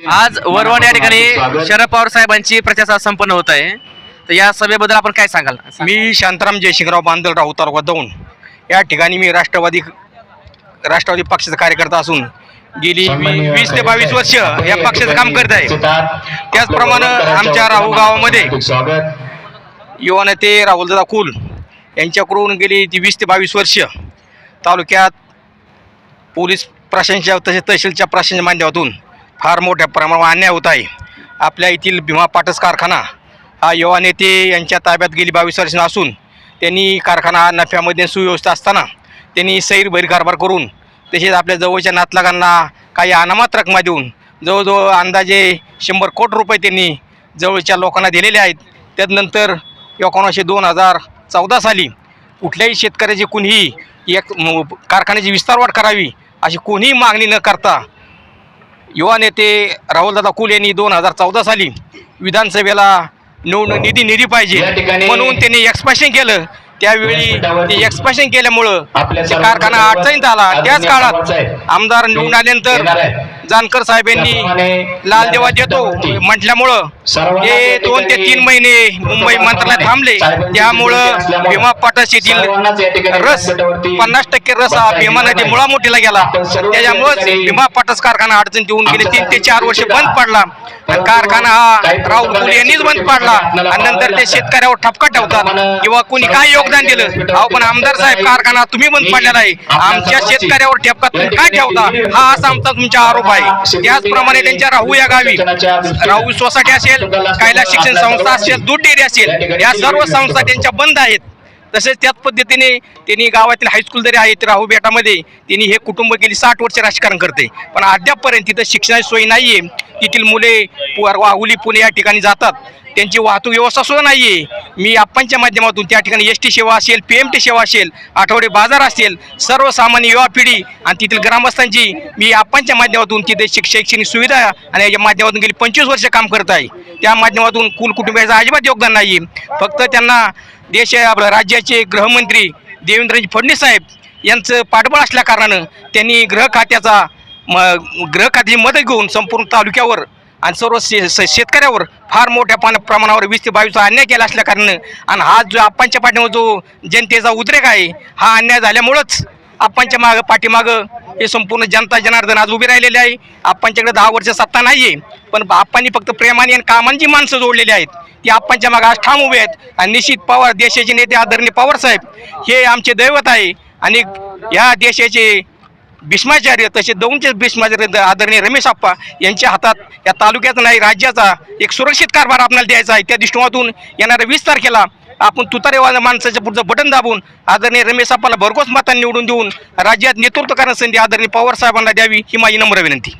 आज वरवण या ठिकाणी शरद पवार साहेबांची प्रचार संपन्न होत आहे. तर या सभेबद्दल आपण काय सांगाल? मी शांताराम जयशिंगराव बांदलराव तालुका दौंड या ठिकाणी मी राष्ट्रवादी राष्ट्रवादी पक्षाचा कार्यकर्ता असून गेली वीस ते बावीस वर्ष या पक्षाचं काम करत आहे. त्याचप्रमाणे आमच्या राहू गावामध्ये युवा नेते राहुलदादा कुल यांच्याकडून गेली ती वीस ते बावीस वर्ष तालुक्यात पोलीस प्रशासनाच्या तसेच तहसीलच्या प्रशासनाच्या माध्यमातून फार मोठ्या प्रमाणावर अन्याय होत आहे. आपल्या येथील भीमा पाटस कारखाना हा युवा नेते यांच्या ताब्यात गेली बावीस वर्ष असून त्यांनी कारखाना नफ्यामध्ये सुव्यवस्था असताना त्यांनी सैरभैर कारभार करून तसेच आपल्या जवळच्या नातलागांना काही अनामात रकमा देऊन जवळजवळ अंदाजे शंभर कोटी रुपये त्यांनी जवळच्या लोकांना दिलेले आहेत. त्यानंतर एकोणीसशे दोन हजार चौदा साली कुठल्याही शेतकऱ्याची कुणीही एक कारखान्याची विस्तारवाढ करावी अशी कोणीही मागणी न करता युवा नेते राहुलदादा कुल यांनी दोन हजार चौदा साली विधानसभेला निवडणूक निधी निधी पाहिजे म्हणून त्यांनी एक्सपान्शन केलं त्यावेळी ते एक्सपान्शन केल्यामुळं कारखाना. अडचणीत आला त्याच काळात. आमदार निवडून आल्यानंतर. जानकर साहेब यांनी त्याप्रमाणे लाल देवा देतो म्हटल्यामुळं या दोन ते तीन महिने मुंबई मंत्रालयात थांबले. त्यामुळं भीमा ठिकाणी रस पन्नास टक्के रस हा भीमा नदी. मुळामुठीला गेला. त्याच्यामुळेच भीमा पाटस कारखाना अडचण देऊन गेले. तीन ते चार वर्ष बंद पडला. कारखाना हा राहुल कुल यांनीच बंद पाडला. आणि नंतर ते शेतकऱ्यावर ठपका ठेवतात. किंवा कुणी काय योगदान दिलं? अहो पण आमदार साहेब कारखाना तुम्ही बंद पडलेला आहे. आमच्या शेतकऱ्यावर ठपका तुम्ही काय ठेवता? हा असा आमचा तुमचा आरोप आहे. त्याचप्रमाणे त्यांच्या राहू या गावी. राहू सोसायटी असेल कैलास शिक्षण संस्था असेल दूध डेअरी असेल या सर्व संस्था त्यांच्या बंद आहेत. तसेच त्याच पद्धतीने त्यांनी गावातील हायस्कूल जरी आहेत राहू बेटामध्ये त्यांनी हे कुटुंब गेली साठ वर्ष राजकारण करते. पण अद्यापपर्यंत तिथं शिक्षणाची सोय नाही आहे तेथील मुले वाहुली पुणे या ठिकाणी जातात. त्यांची वाहतूक व्यवस्था सुद्धा नाही आहे मी आप्पांच्या माध्यमातून त्या ठिकाणी एस टी सेवा असेल पी एम टी सेवा असेल आठवडे बाजार असेल सर्वसामान्य युवा पिढी आणि तेथील ग्रामस्थांची मी आप्पांच्या माध्यमातून तिथे शिक शैक्षणिक सुविधा आणि याच्या माध्यमातून गेली पंचवीस वर्ष काम करत आहे. त्या माध्यमातून कुल कुटुंबियाचं अजिबात योगदान नाही आहे फक्त त्यांना देश आपलं राज्याचे गृहमंत्री देवेंद्रजी फडणवीस साहेब यांचं पाठबळ असल्या कारणानं त्यांनी गृह खात्याचा म गृह खात्याची मदत घेऊन संपूर्ण तालुक्यावर आणि सर्व शे शेतकऱ्यावर फार मोठ्या पान प्रमाणावर वीस ते बावीसचा अन्याय केला असल्या कारणानं आणि हा जो आप्पांच्या पाठीमागं जो जनतेचा उद्रेक आहे हा अन्याय झाल्यामुळंच आप्पांच्या मागं पाठीमागं हे संपूर्ण जनता जनार्दन आज उभी राहिलेली आहे. आप्पांच्याकडे दहा वर्ष सत्ता नाही आहे पण आप्पांनी फक्त प्रेमाने आणि कामांची माणसं जोडलेली आहेत की आप्पांच्या मागे आज ठाम उभे आहेत. आणि निश्चित पवार देशाचे नेते आदरणीय पवार साहेब हे आमचे दैवत आहे. आणि या देशाचे भीष्माचार्य तसे दोनचे भीष्माचार्य आदरणीय रमेश आप्पा यांच्या हातात या तालुक्याचा नाही राज्याचा एक सुरक्षित कारभार आपल्याला द्यायचा आहे. त्या दृष्टिकोनातून येणाऱ्या वीस तारखेला आपण तुतारेवाल्या माणसाच्या पुढचं बटन दाबून आदरणीय रमेश आप्पाला भरघोस मतांनी निवडून देऊन राज्यात नेतृत्व करण्याची संधी आदरणीय पवार साहेबांना द्यावी ही माझी नम्र विनंती.